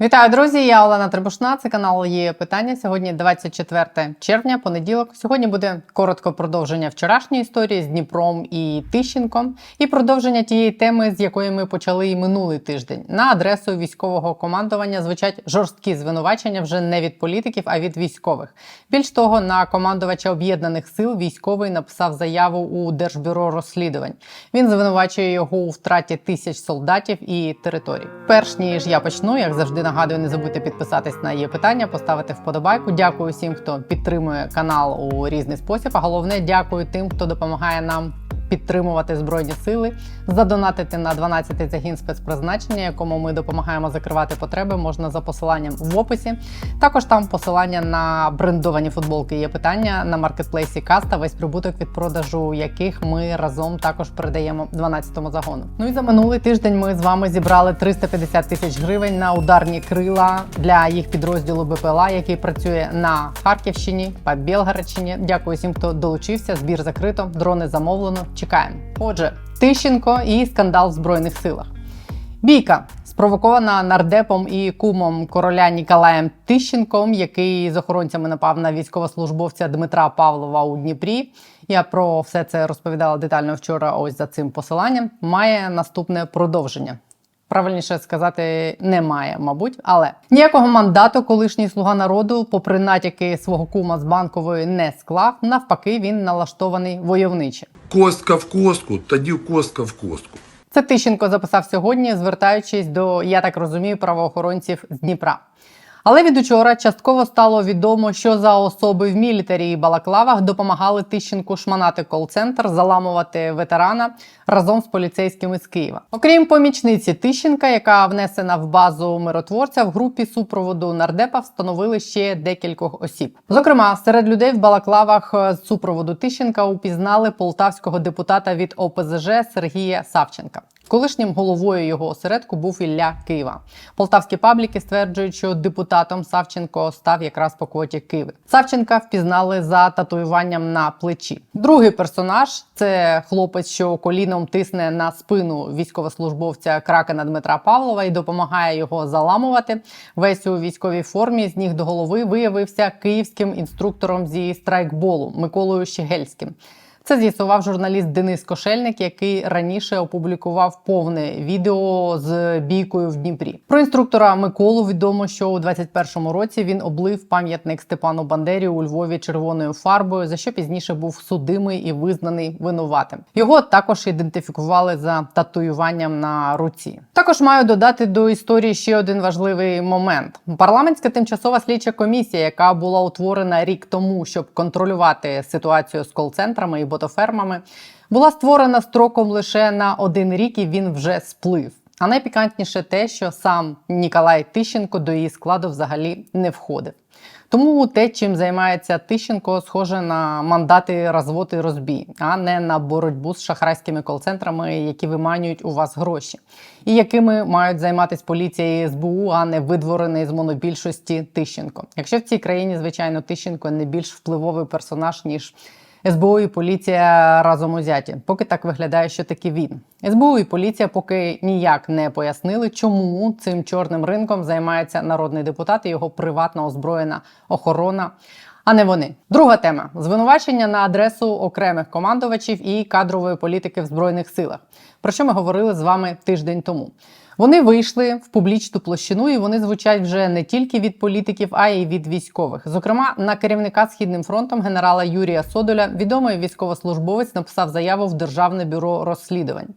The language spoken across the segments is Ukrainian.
Вітаю, друзі! Я Олена Трибушна. Це канал є питання. Сьогодні 24 червня, понеділок. Сьогодні буде коротко продовження вчорашньої історії з Дніпром і Тищенком, і продовження тієї теми, з якої ми почали і минулий тиждень. На адресу військового командування звучать жорсткі звинувачення вже не від політиків, а від військових. Більш того, на командувача об'єднаних сил військовий написав заяву у Держбюро розслідувань. Він звинувачує його у втраті тисяч солдатів і територій. Перш ніж я почну, як завжди нагадую, не забудьте підписатись на її питання, поставити вподобайку. Дякую всім, хто підтримує канал у різний спосіб. А головне, дякую тим, хто допомагає нам. Підтримувати збройні сили, задонатити на 12-й загін спецпризначення, якому ми допомагаємо закривати потреби, можна за посиланням в описі. Також там посилання на брендовані футболки. Є питання на маркетплейсі Каста, весь прибуток від продажу яких ми разом також передаємо 12-му загону. Ну і за минулий тиждень ми з вами зібрали 350 тисяч гривень на ударні крила для їх підрозділу БПЛА, який працює на Харківщині та Білгородщині. Дякую всім, хто долучився. Збір закрито, дрони замовлено. Чекаємо. Отже, Тищенко і скандал в збройних силах. Бійка спровокована нардепом і кумом короля Ніколаєм Тищенком, який з охоронцями напав на військовослужбовця Дмитра Павлова у Дніпрі. Я про все це розповідала детально вчора. Ось за цим посиланням. Має наступне продовження. Правильніше сказати, немає, мабуть, але ніякого мандату колишній слуга народу, попри натяки свого кума з банкової, не склав. Навпаки, він налаштований войовниче. Костка в костку, тоді костка в костку. Це Тищенко записав сьогодні, звертаючись до, я так розумію, правоохоронців з Дніпра. Але від учора частково стало відомо, що за особи в мілітарі і балаклавах допомагали Тищенку шманати кол-центр, заламувати ветерана разом з поліцейськими з Києва. Окрім помічниці Тищенка, яка внесена в базу миротворця, в групі супроводу нардепа встановили ще декількох осіб. Зокрема, серед людей в балаклавах з супроводу Тищенка упізнали полтавського депутата від ОПЗЖ Сергія Савченка. Колишнім головою його осередку був Ілля Києва. Полтавські пабліки стверджують, що депутатом Савченко став якраз по квоті Киви. Савченка впізнали за татуюванням на плечі. Другий персонаж це хлопець, що коліном тисне на спину військовослужбовця Кракена Дмитра Павлова і допомагає його заламувати. Весь у військовій формі з ніг до голови виявився київським інструктором зі страйкболу Миколою Щегельським. Це з'ясував журналіст Денис Кошельник, який раніше опублікував повне відео з бійкою в Дніпрі. Про інструктора Миколу відомо, що у 21-му році він облив пам'ятник Степану Бандері у Львові червоною фарбою, за що пізніше був судимий і визнаний винуватим. Його також ідентифікували за татуюванням на руці. Також маю додати до історії ще один важливий момент: парламентська тимчасова слідча комісія, яка була утворена рік тому, щоб контролювати ситуацію з кол-центрами і ботофермами, була створена строком лише на один рік, і він вже сплив. А найпікантніше те, що сам Ніколай Тищенко до її складу взагалі не входив. Тому те, чим займається Тищенко, схоже на мандати розвод і розбій, а не на боротьбу з шахрайськими кол-центрами, які виманюють у вас гроші, і якими мають займатися поліція і СБУ, а не видворений з монобільшості Тищенко. Якщо в цій країні, звичайно, Тищенко не більш впливовий персонаж ніж. СБУ і поліція разом узяті. Поки так виглядає, що таки він. СБУ і поліція поки ніяк не пояснили, чому цим чорним ринком займається народний депутат і його приватна озброєна охорона. А не вони. Друга тема звинувачення на адресу окремих командувачів і кадрової політики в збройних силах. Про що ми говорили з вами тиждень тому. Вони вийшли в публічну площину, і вони звучать вже не тільки від політиків, а й від військових. Зокрема, на керівника східним фронтом генерала Юрія Содоля відомий військовослужбовець написав заяву в Державне бюро розслідувань.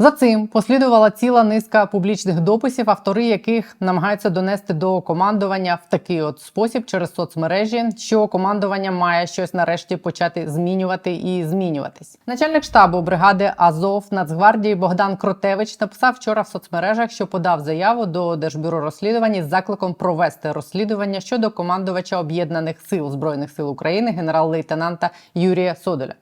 За цим послідувала ціла низка публічних дописів, автори яких намагаються донести до командування в такий от спосіб через соцмережі, що командування має щось нарешті почати змінювати і змінюватись. Начальник штабу бригади Азов Нацгвардії Богдан Кротевич написав вчора в соцмережах, що подав заяву до Держбюро розслідувань із закликом провести розслідування щодо командувача об'єднаних сил збройних сил України генерал-лейтенанта Юрія Содоля.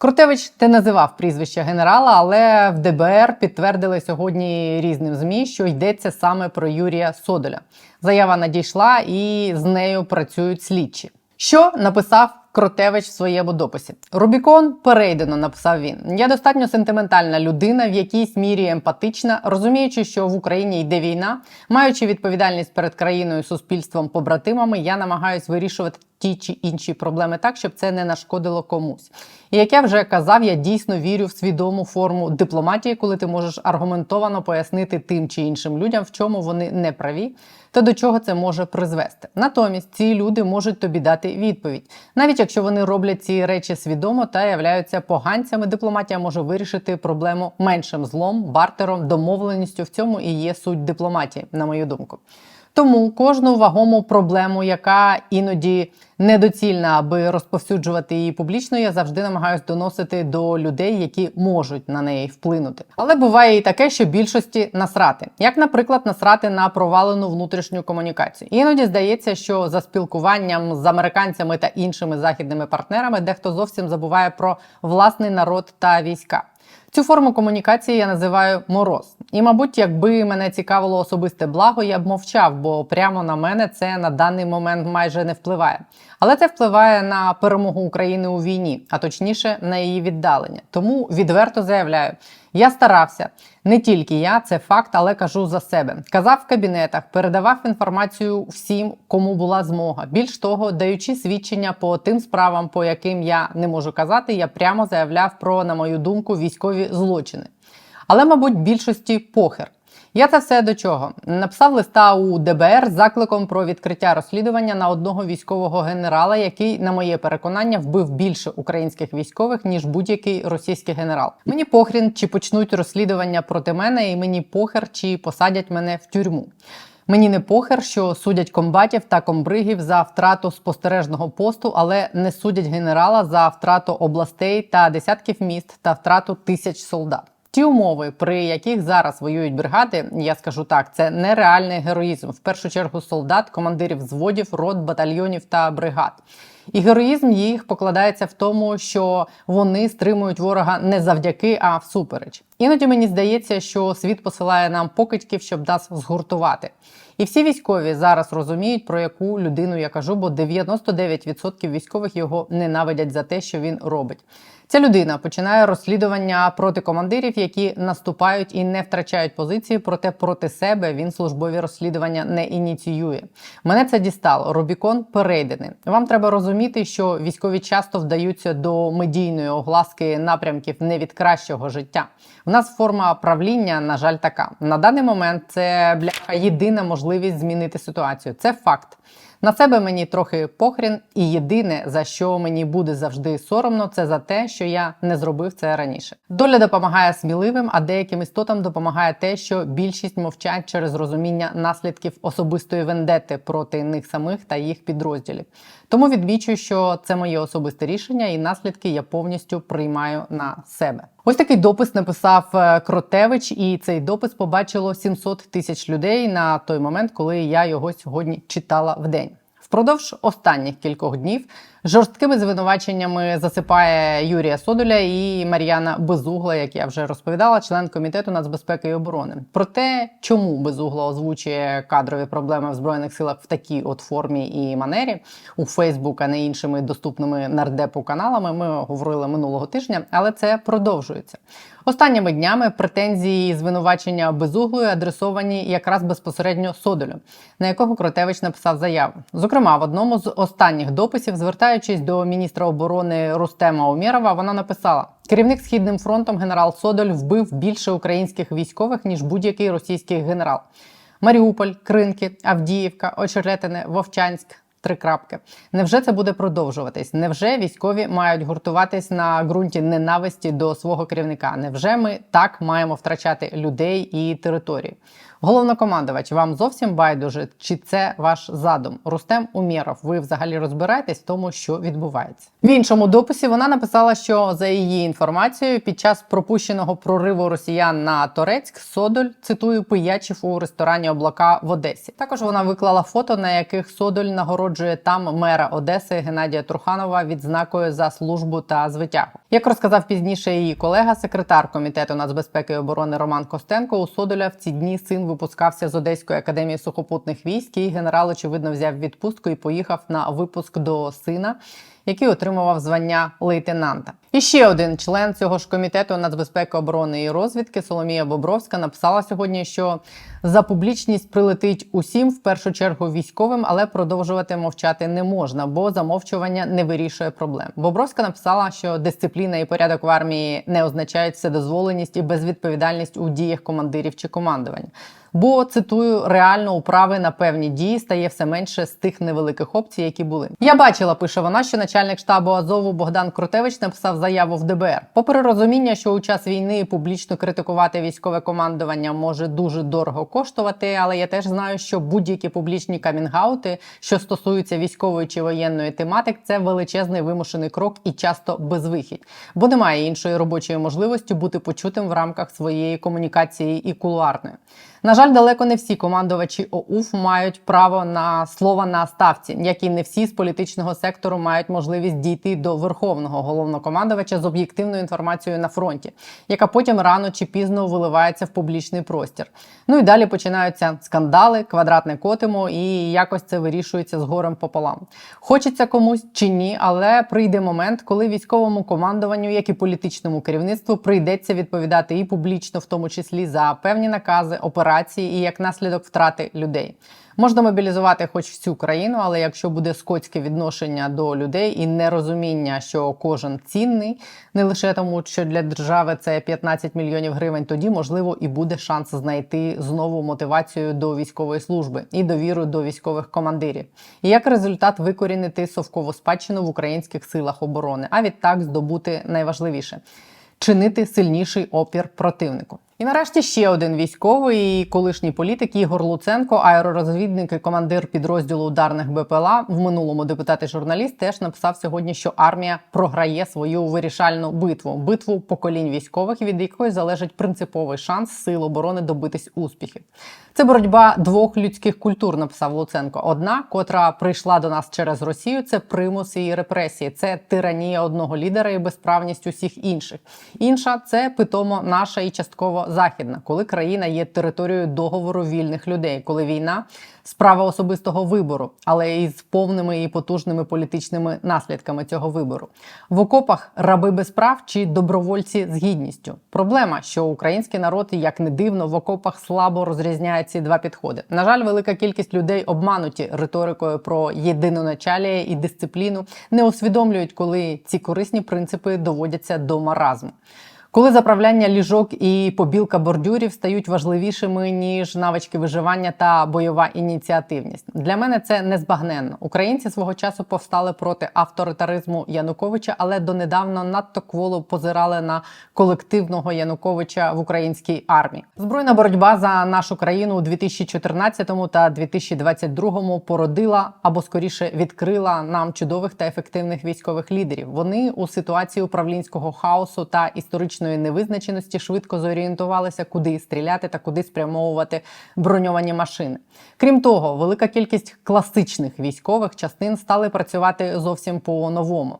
Крутевич не називав прізвища генерала, але в ДБР підтвердили сьогодні різним змі, що йдеться саме про Юрія Содоля. Заява надійшла і з нею працюють слідчі. Що написав Кротевич в своєму дописі. Рубікон перейдено, написав він. Я достатньо сентиментальна людина, в якійсь мірі емпатична, розуміючи, що в Україні йде війна, маючи відповідальність перед країною, суспільством, побратимами, я намагаюсь вирішувати ті чи інші проблеми так, щоб це не нашкодило комусь. І як я вже казав, я дійсно вірю в свідому форму дипломатії, коли ти можеш аргументовано пояснити тим чи іншим людям, в чому вони не праві, та до чого це може призвести. Натомість ці люди можуть тобі дати відповідь, навіть якщо вони роблять ці речі свідомо та являються поганцями. Дипломатія може вирішити проблему меншим злом, бартером, домовленістю. В цьому і є суть дипломатії, на мою думку. Тому кожну вагому проблему, яка іноді недоцільна, аби розповсюджувати її публічно, я завжди намагаюся доносити до людей, які можуть на неї вплинути. Але буває і таке, що більшості насрати, як, наприклад, насрати на провалену внутрішню комунікацію. Іноді здається, що за спілкуванням з американцями та іншими західними партнерами дехто зовсім забуває про власний народ та війська. Цю форму комунікації я називаю мороз. І, мабуть, якби мене цікавило особисте благо, я б мовчав, бо прямо на мене це на даний момент майже не впливає. Але це впливає на перемогу України у війні, а точніше на її віддалення. Тому відверто заявляю, я старався. Не тільки я, це факт, але кажу за себе. Казав в кабінетах, передавав інформацію всім, кому була змога. Більш того, даючи свідчення по тим справам, по яким я не можу казати, я прямо заявляв про, на мою думку, військові злочини. Але, мабуть, більшості похер. Я це все до чого написав листа у ДБР з закликом про відкриття розслідування на одного військового генерала, який, на моє переконання, вбив більше українських військових ніж будь-який російський генерал. Мені похрін, чи почнуть розслідування проти мене, і мені похер, чи посадять мене в тюрму. Мені не похер, що судять комбатів та комбригів за втрату спостережного посту, але не судять генерала за втрату областей та десятків міст та втрату тисяч солдат. Ті умови, при яких зараз воюють бригади, я скажу так, це нереальний героїзм. В першу чергу солдат, командирів взводів, рот, батальйонів та бригад. І героїзм їх покладається в тому, що вони стримують ворога не завдяки, а всупереч. Іноді мені здається, що світ посилає нам покидьків, щоб нас згуртувати. І всі військові зараз розуміють, про яку людину я кажу, бо 99% військових його ненавидять за те, що він робить. Ця людина починає розслідування проти командирів, які наступають і не втрачають позиції, проте проти себе він службові розслідування не ініціює. Мене це дістало. Рубікон перейдений. Вам треба розуміти, що військові часто вдаються до медійної огласки напрямків не від кращого життя. У нас форма правління, на жаль, така. На даний момент це бляха єдина можливість змінити ситуацію. Це факт. На себе мені трохи похрін, і єдине за що мені буде завжди соромно, це за те, що я не зробив це раніше. Доля допомагає сміливим, а деяким істотам допомагає те, що більшість мовчать через розуміння наслідків особистої вендети проти них самих та їх підрозділів. Тому відмічую, що це моє особисте рішення, і наслідки я повністю приймаю на себе. Ось такий допис написав е, Кротевич, і цей допис побачило 700 тисяч людей на той момент, коли я його сьогодні читала в день. Впродовж останніх кількох днів жорсткими звинуваченнями засипає Юрія Содоля і Мар'яна Безугла, як я вже розповідала, член комітету нацбезпеки і оборони. Про те, чому Безугла озвучує кадрові проблеми в збройних силах в такій от формі і манері у Фейсбук, а не іншими доступними нардепу каналами. Ми говорили минулого тижня, але це продовжується. Останніми днями претензії і звинувачення безуглою адресовані якраз безпосередньо Содолю, на якого Кротевич написав заяву. Зокрема, в одному з останніх дописів, звертаючись до міністра оборони Рустема Умєрова, вона написала: керівник східним фронтом генерал Содоль вбив більше українських військових ніж будь-який російський генерал. Маріуполь, Кринки, Авдіївка, Очеретине, Вовчанськ. Три крапки. Невже це буде продовжуватись? Невже військові мають гуртуватись на ґрунті ненависті до свого керівника? Невже ми так маємо втрачати людей і території? Головнокомандувач, вам зовсім байдуже, чи це ваш задум? Рустем Умєров, ви взагалі розбираєтесь в тому, що відбувається. В іншому дописі вона написала, що за її інформацією, під час пропущеного прориву росіян на Торецьк Содоль цитую пиячив у ресторані облака в Одесі. Також вона виклала фото, на яких Содоль нагороджує там мера Одеси Геннадія Труханова відзнакою за службу та звитягу. Як розказав пізніше її колега, секретар комітету нацбезпеки і оборони Роман Костенко, у Содоля в ці дні син випускався з Одеської академії сухопутних військ. і генерал очевидно взяв відпустку і поїхав на випуск до сина. Який отримував звання лейтенанта. І ще один член цього ж комітету нацбезпеки, оборони і розвідки Соломія Бобровська написала сьогодні, що за публічність прилетить усім, в першу чергу військовим, але продовжувати мовчати не можна, бо замовчування не вирішує проблем. Бобровська написала, що дисципліна і порядок в армії не означають вседозволеність і безвідповідальність у діях командирів чи командування. Бо цитую, реально управи на певні дії стає все менше з тих невеликих опцій, які були. Я бачила, пише вона, що начальник штабу Азову Богдан Крутевич написав заяву в ДБР. Попри розуміння, що у час війни публічно критикувати військове командування може дуже дорого коштувати, але я теж знаю, що будь-які публічні камінгаути, що стосуються військової чи воєнної тематик, це величезний вимушений крок і часто безвихідь, бо немає іншої робочої можливості бути почутим в рамках своєї комунікації і кулуарної. На жаль, далеко не всі командувачі ОУФ мають право на слово на ставці, як і не всі з політичного сектору мають можливість дійти до верховного головнокомандувача з об'єктивною інформацією на фронті, яка потім рано чи пізно виливається в публічний простір. Ну і далі починаються скандали, квадратне котимо, і якось це вирішується з горем пополам. Хочеться комусь чи ні, але прийде момент, коли військовому командуванню, як і політичному керівництву, прийдеться відповідати і публічно, в тому числі за певні накази, операції і як наслідок втрати людей. Можна мобілізувати хоч всю країну, але якщо буде скотське відношення до людей і нерозуміння, що кожен цінний, не лише тому, що для держави це 15 мільйонів гривень, тоді можливо і буде шанс знайти знову мотивацію до військової служби і довіру до військових командирів. І як результат викорінити совкову спадщину в українських силах оборони, а відтак здобути найважливіше чинити сильніший опір противнику. І нарешті ще один військовий і колишній політик Ігор Луценко, аеророзвідник і командир підрозділу ударних БПЛА, в минулому депутат і журналіст, теж написав сьогодні, що армія програє свою вирішальну битву битву поколінь військових, від якої залежить принциповий шанс сил оборони добитись успіхів. Це боротьба двох людських культур, написав Луценко. Одна, котра прийшла до нас через Росію, це примус і репресії, це тиранія одного лідера і безправність усіх інших. Інша це питомо наша і частково західна, коли країна є територією договору вільних людей, коли війна справа особистого вибору, але із повними і потужними політичними наслідками цього вибору. В окопах раби без прав чи добровольці з гідністю. Проблема, що український народ, як не дивно, в окопах слабо розрізняє ці два підходи. На жаль, велика кількість людей обмануті риторикою про єдиноначалія і дисципліну, не усвідомлюють, коли ці корисні принципи доводяться до маразму. Коли заправляння ліжок і побілка бордюрів стають важливішими ніж навички виживання та бойова ініціативність, для мене це незбагненно. Українці свого часу повстали проти авторитаризму Януковича, але донедавна надто кволо позирали на колективного Януковича в українській армії. Збройна боротьба за нашу країну у 2014 та 2022 породила або скоріше відкрила нам чудових та ефективних військових лідерів. Вони у ситуації управлінського хаосу та історичної невизначеності швидко зорієнтувалися, куди стріляти та куди спрямовувати броньовані машини. Крім того, велика кількість класичних військових частин стали працювати зовсім по-новому.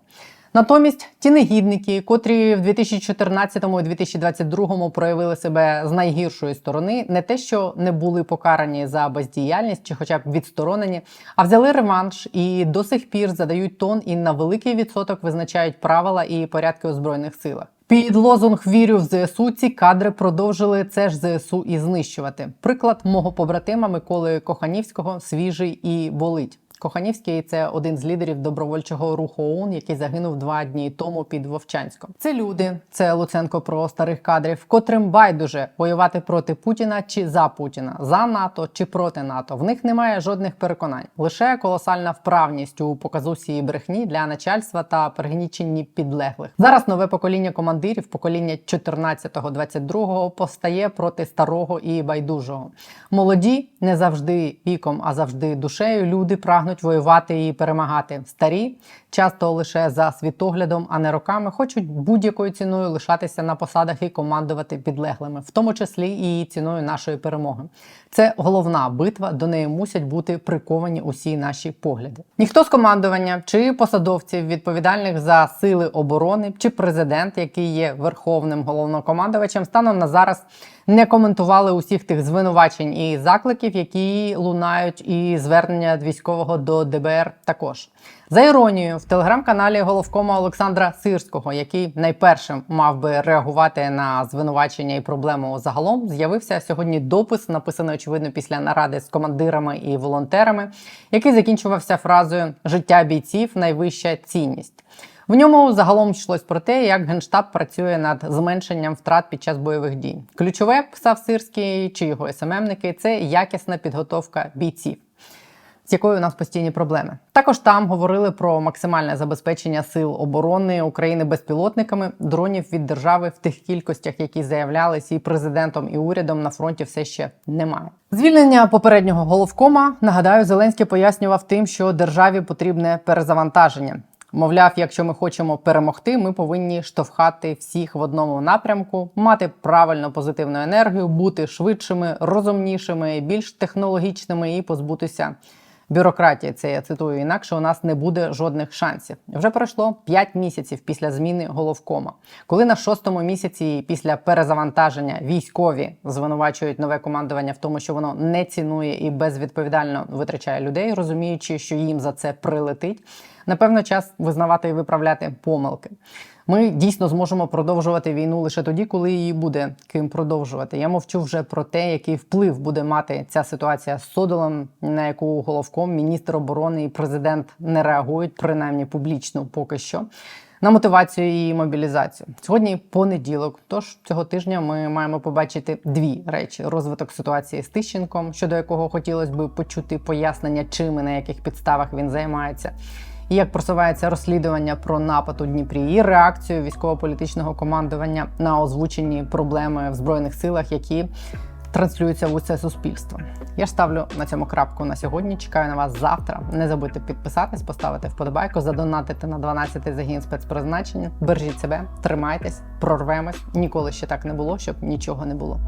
Натомість ті негідники, котрі в 2014 і 2022 проявили себе з найгіршої сторони, не те, що не були покарані за бездіяльність чи, хоча б відсторонені, а взяли реванш і до сих пір задають тон і на великий відсоток визначають правила і порядки у збройних силах. Під лозунг Вірю в ЗСУ ці кадри продовжили це ж ЗСУ і знищувати. Приклад мого побратима Миколи Коханівського свіжий і болить. Коханівський це один з лідерів добровольчого руху ОУН, який загинув два дні тому під Вовчанськом. Це люди, це Луценко про старих кадрів, котрим байдуже воювати проти Путіна чи за Путіна, за НАТО чи проти НАТО. В них немає жодних переконань, лише колосальна вправність у показусі і брехні для начальства та пригніченні підлеглих. Зараз нове покоління командирів, покоління 14-22 постає проти старого і байдужого. Молоді не завжди віком, а завжди душею. Люди прагнуть воювати і перемагати. Старі часто лише за світоглядом, а не роками, хочуть будь-якою ціною лишатися на посадах і командувати підлеглими, в тому числі і ціною нашої перемоги. Це головна битва. До неї мусять бути приковані усі наші погляди. Ніхто з командування чи посадовців, відповідальних за сили оборони, чи президент, який є верховним головнокомандувачем, станом на зараз не коментували усіх тих звинувачень і закликів, які лунають, і звернення військового до ДБР також. За іронією, в телеграм-каналі головкома Олександра Сирського, який найпершим мав би реагувати на звинувачення і проблему загалом, з'явився сьогодні допис, написаний очевидно після наради з командирами і волонтерами, який закінчувався фразою Життя бійців найвища цінність. В ньому загалом йшлось про те, як генштаб працює над зменшенням втрат під час бойових дій. Ключове писав Сирський чи його СММники це якісна підготовка бійців. З якою у нас постійні проблеми. Також там говорили про максимальне забезпечення сил оборони України безпілотниками дронів від держави в тих кількостях, які заявлялись і президентом, і урядом на фронті все ще немає. Звільнення попереднього головкома нагадаю, Зеленський пояснював тим, що державі потрібне перезавантаження. Мовляв, якщо ми хочемо перемогти, ми повинні штовхати всіх в одному напрямку, мати правильно позитивну енергію, бути швидшими, розумнішими, більш технологічними і позбутися бюрократії. Це я цитую інакше. У нас не буде жодних шансів. Вже пройшло 5 місяців після зміни головкома. Коли на шостому місяці після перезавантаження військові звинувачують нове командування в тому, що воно не цінує і безвідповідально витрачає людей, розуміючи, що їм за це прилетить. Напевно, час визнавати і виправляти помилки. Ми дійсно зможемо продовжувати війну лише тоді, коли її буде ким продовжувати. Я мовчу вже про те, який вплив буде мати ця ситуація з Содолом, на яку головком міністр оборони і президент не реагують, принаймні публічно поки що. На мотивацію і мобілізацію сьогодні понеділок. Тож цього тижня ми маємо побачити дві речі: розвиток ситуації з Тищенком, щодо якого хотілося би почути пояснення, чим і на яких підставах він займається, як просувається розслідування про напад у Дніпрі, і реакцію військово-політичного командування на озвучені проблеми в збройних силах, які транслюються в усе суспільство. Я ж ставлю на цьому крапку на сьогодні. Чекаю на вас завтра. Не забудьте підписатись, поставити вподобайку, задонатити на 12-й загін спецпризначення. Бережіть себе, тримайтесь, прорвемось. Ніколи ще так не було, щоб нічого не було.